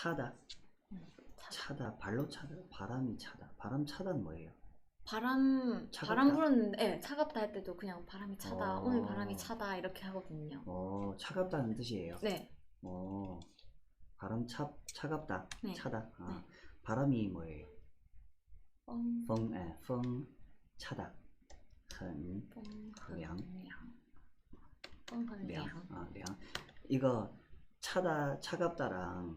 차다. 음, 차. 차다. 발로 차다. 바람이 차다. 바람 차다는 뭐예요? 바람 차갑다? 바람 부르는데 예, 차갑다 할 때도 그냥 바람이 차다. 어. 오늘 바람이 차다 이렇게 하거든요. 어, 차갑다는 뜻이에요. 네. 어, 바람 차, 차갑다. 네. 차다. 아, 네. 바람이 뭐예요? 뻥, 风, 예, 风, 차다. 很 뻥, 량. 很凉. 뻥, 很 량. 凉. 아, 량. 이거 차다, 차갑다랑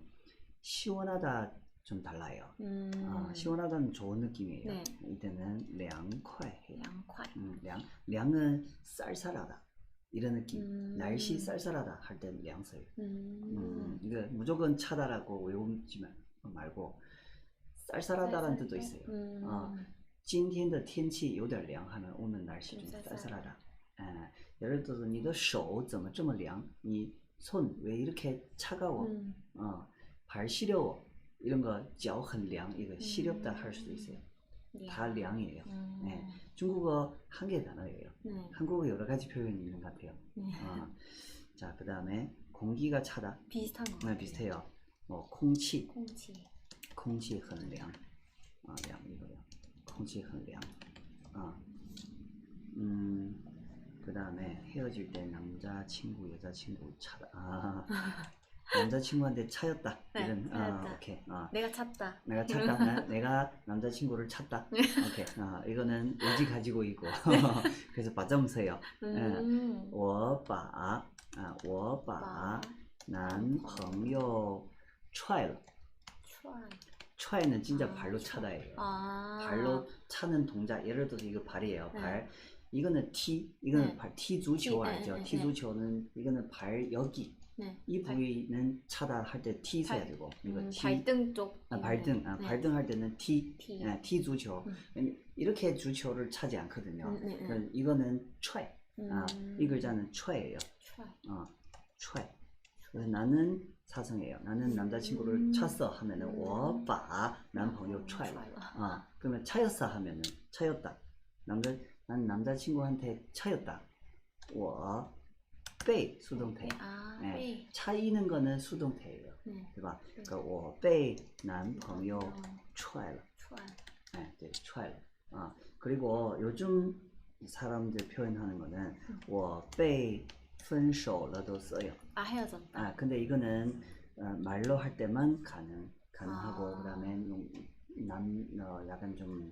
시원하다 좀 달라요. 음. 아, 시원하다는 좋은 느낌이에요. 네. 이때는 凉快. 凉快. 음, 량, 량은 쌀쌀하다. 이런 느낌. 음. 날씨 쌀쌀하다 할 때는 량 써요. 음. 음, 이거 무조건 차다라고 외우지 마- 말고 쌀쌀하다라는 뜻도 있어요. 음. 어, 今天的天气有点凉 하면 오늘 날씨 좀 좀 쌀쌀하다. 예, 예를 들어서 你的手怎么这么凉? 니 손 왜 이렇게 차가워? 음. 어, 발 시려워. 이런 거, 脚很凉. 이거 시렵다 할 수도 있어요. 다 량이에요. 음. 네. 중국어 한 개 단어예요. 네. 한국어 여러 가지 표현이 있는 것 같아요. 네. 어, 자, 그 다음에 공기가 차다. 비슷한 거 네, 같아요. 비슷해요. 뭐, 空气,空气. 空气很凉. 아, 凉 이거요. 空气很凉. 아, 음, 그 다음에 헤어질 때 남자 친구, 여자 친구 차다. 아, 남자 친구한테 차였다. 네, 이런. 아, 차였다. 오케이. 아, 내가 찾다. 내가 찾다. 나, 내가 남자 친구를 찾다. 네. 오케이. 아, 이거는 의지 가지고 있고. 그래서 바점서요. 음. 我把啊，我把男朋友踹了。 추월.踹는 진짜 아, 발로 추월. 차다예요. 아. 발로 차는 동작. 예를 들어서 이거 발이에요. 네. 발. 이거는 티. 이거는 네. 발. 티足球 티, 알죠? 네, 네, 티 네.足球는 이거는 발 여기. 네. 이 발- 부위는 차다 할 때 티 써야 발- 되고. 이거 음, 티. 발등 쪽. 아, 발등. 아, 네. 발등 할 때는 티. 티. 예, 티足球. 음. 이렇게足球를 차지 않거든요. 음, 네, 네. 그럼 이거는 踹. 아, 음. 이 글자는 踹예요. 추월. 어, 踹. 그래서 나는 사성이에요. 나는 남자친구를 음. 찼어 하면은 음. 我把男朋友 踹了. 추월. 어, 그러면 차였어 하면은 차였다. 남자 난 남자친구한테 차였다. 我被 수동태. 아, 네. 네. 차이는 거는 수동태예요. 네. 对吧? 네. 그러니까 我被男朋友 어, 踹了. 추월. 네, 네, 踹了. 아, 그리고 요즘 사람들 표현하는 거는 음. 我被分手了도 써요. 아, 헤어졌다. 아 근데 이거는 어, 말로 할 때만 가능 가능하고 아. 그다음에 농, 남 어, 약간 좀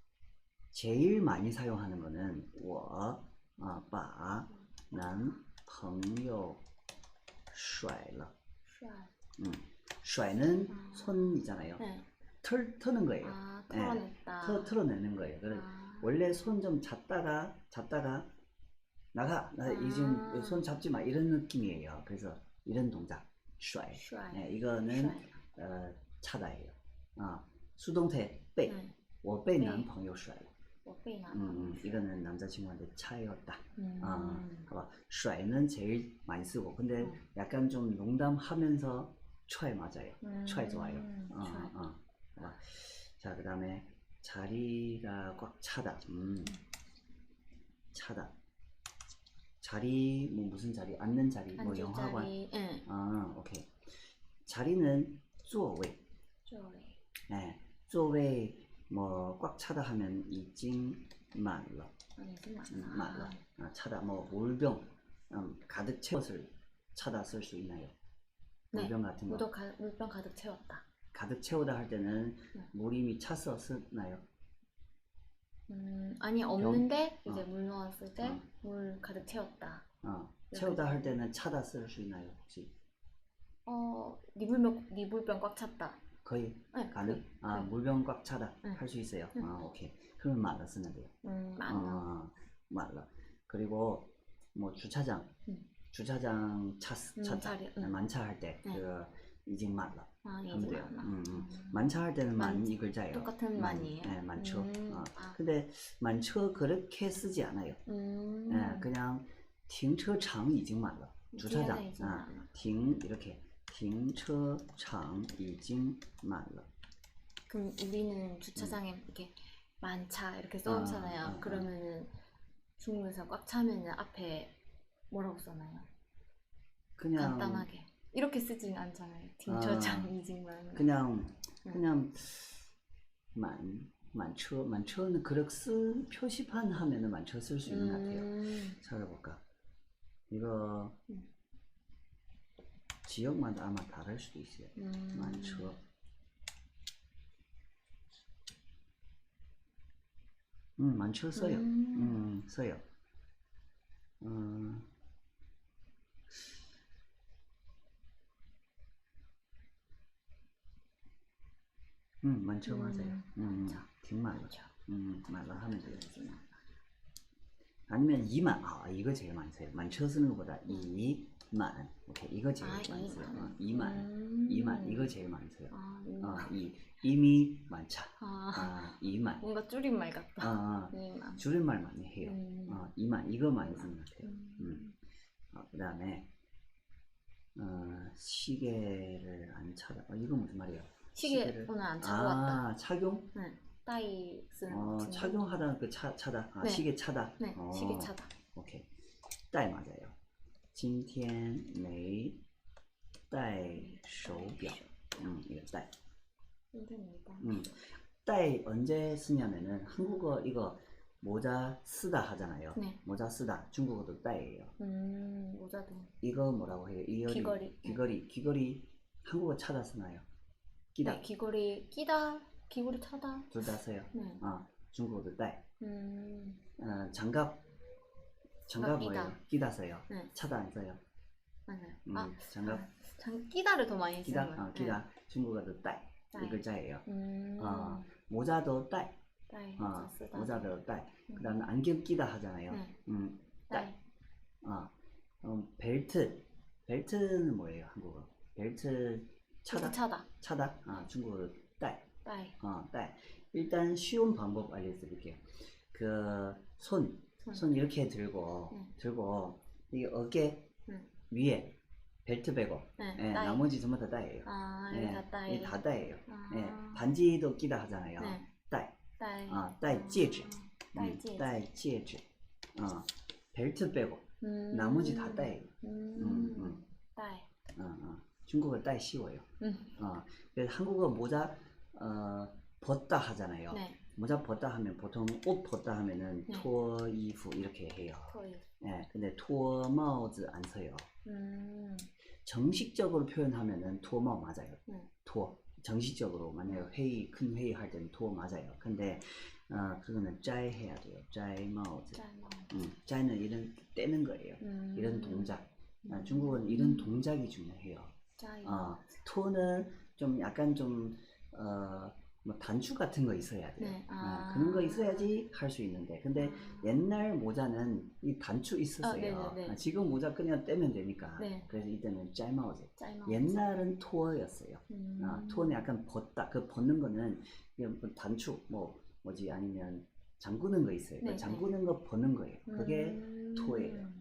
제일 많이 사용하는 거는 我啊把男朋友甩了. 추월. 음, 甩는 아. 손이잖아요. 네. 털 터는 거예요. 아, 네. 털어냈다. 터, 털어내는 거예요. 그래 아. 원래 손 좀 잡다가 잡다가 나가 나 아. 이제 손 잡지 마 이런 느낌이에요. 그래서 이런 동작 甩. 추월. 네, 이거는 추월. 어, 차다예요. 아 수동태 被. 네. 我被被男朋友甩了. 我被男 음, 朋友 음, 이거는 남자친구한테 차였다. 음. 아, 봐봐. 甩는 제일 많이 쓰고 근데 음. 약간 좀 농담하면서 踹 맞아요. 음. 踹 좋아요. 어, 추월. 어, 봐봐. 자, 그다음에 자리가 꽉 차다. 음. 차다. 자리 뭐 무슨 자리? 앉는 자리, 뭐 앉을 영화관. 자리. 응. 아, 오케이. 자리는 座位. 座位. 네. 座位 뭐 꽉 차다 하면 이징 말러 아, 네, 음, 말러 아, 네. 아, 차다 뭐 물병 음, 가득 채웠을 차다 쓸 수 있나요? 네. 물병 같은 거 물도 가, 물병 가득 채웠다. 가득 채우다 할 때는 네. 물이 미 차서 쓰나요? 음, 아니 없는데 이제 어. 물 넣었을 때 물 어. 가득 채웠다. 어, 채우다 할 때는 차다 쓸 수 있나요 혹시? 어, 니물병 니불병 꽉 찼다. 거의 네, 가능? 거의. 아 네. 물병 꽉 차다 네. 할 수 있어요. 네. 아 오케이. 그러면 말라 쓰면 돼요. 음, 많아. 어, 말라. 그리고 뭐 주차장 음. 주차장 차 음, 찼다 자리, 음. 만차 할 때 네. 그 이징 말라. 아, 하면 이지 돼요. 않아. 음, 음. 음. 만차할 때는 만 만- 이 글자예요. 똑같은 만, 만이에요? 네, 만처. 음, 어. 아. 근데 만처 그렇게 쓰지 않아요. 음. 예, 그냥 停车场已经满了. 주차장. 뒤에는 이제 아, 많아. 停 이렇게 停车场已经满了. 그럼 우리는 주차장에 이렇게 만차 이렇게 써놓잖아요. 아, 아, 아. 그러면은 중국에서 꽉 차면은 앞에 뭐라고 써나요? 그냥 간단하게 이렇게 쓰진 않잖아요. 딩처장 이징만. 그냥 음. 그냥 만 만처 만처는 그렇게 쓴 표시판 하면은 만처 쓸 수 있는 것 같아요. 음. 찾아볼까? 이거 음. 지역마다 아마 다를 수도 있어요. 음. 만처. 음, 만처 써요. 음. 음, 써요. 음, 음, 많죠, 음, 맞아요. 음, 많죠. 딩말로. 그렇죠. 음, 말로 하면 돼요. 아니면 이만, 아, 이거 제일 많이 써요. 많죠 쓰는 것보다 이 만. 오케이, 이거 제일 아, 많이 써요. 어, 이만, 음. 이만, 이거 제일 많이 써요. 아, 어, 이만. 이, 이미 많자. 아, 아, 이만. 뭔가 줄임말 어, 같다. 어, 이만. 줄임말 많이 해요. 음. 어, 이만, 이거 많이 쓰는 것 같아요. 음. 음. 어, 그 다음에, 어, 시계를 안 차다. 어, 이거 무슨 말이에요? 시계 시계를- 오늘 안 차고 왔다. 아, 착용? 네. 따이 쓰는 어, 친구. 착용하다 그 차, 차다. 아, 네. 시계 차다. 네, 어, 시계 차다. 오케이. 带 맞아요. 今天没带手表. 음, 이거 带. 힘듭니다. 음. 带 언제 쓰냐면은 한국어 이거 모자 쓰다 하잖아요. 네. 모자 쓰다. 중국어도 带예요. 음, 모자도. 이거 뭐라고 해요? 이어리, 귀걸이. 귀걸이. 귀걸이 한국어 차다 쓰나요? 끼다. 네, 귀걸이 끼다, 귀걸이 차다. 둘 다 써요. 네. 아, 중국어도 带. 음, 어, 장갑. 장갑을 끼다. 뭐예요? 써요. 네. 차도 안 써요. 맞아요. 음, 아, 장갑 장 끼다를 더 많이 끼다, 쓰는 거예요. 어, 네. 끼다. 중국어도 딸. 이 글자예요. 음. 어, 모자도 따이. 어, 모자도 딸. 음. 그다음에 안경 끼다 하잖아요. 네. 음, 따이. 어, 벨트. 벨트는 뭐예요? 한국어. 벨트 차다. 차다. 차다. 아, 중국어로 따이. 어, 따이. 일단 쉬운 방법 알려드릴게요. 그 손. 손. 손 이렇게 들고 네. 들고 이 어깨 응. 위에 벨트 빼고 네. 예, 따이. 나머지 전부 다 따예요. 아, 예, 이게 다 따이. 이게 다 따예요. 아, 예, 반지도 끼다 하잖아요. 네. 따, 따이. 아, 따이戒指. 따이 음,戒指. 따이 戒指. 어, 벨트 빼고 음. 나머지 다 따예요. 음. 음, 음. 따이. 어, 어. 중국어 따이 쉬워요. 음. 어, 그래서 한국어 모자 어, 벗다 하잖아요. 네. 모자 벗다 하면 보통 옷 벗다 하면은 네. 토 이프 이렇게 해요. 토이. 예, 근데 토 마우즈 안 써요. 음. 정식적으로 표현하면은 토마 맞아요. 네. 토 정식적으로 만약에 회의 큰 회의 할 때는 토 맞아요. 근데 어, 그거는 짜이 해야 돼요. 짜이 마우즈. 짠. 음, 짜이는 이런 떼는 거예요. 음. 이런 동작. 아, 음. 중국은 이런 동작이 중요해요. 짜이. 어, 토는 좀 약간 좀 어, 뭐 단추 같은 거 있어야 돼요. 네. 아, 아. 그런 거 있어야지 할 수 있는데 근데 옛날 모자는 이 단추 있었어요. 아, 네네네. 아, 지금 모자 그냥 떼면 되니까. 네. 그래서 이때는. 짜이. 옛날은 토어였어요. 음. 아, 토는 약간 벗다. 그 벗는 거는 그냥 뭐 단추 뭐 뭐지 아니면 잠그는 거 있어요. 그 네네. 잠그는 거 벗는 거예요. 그게 음. 음.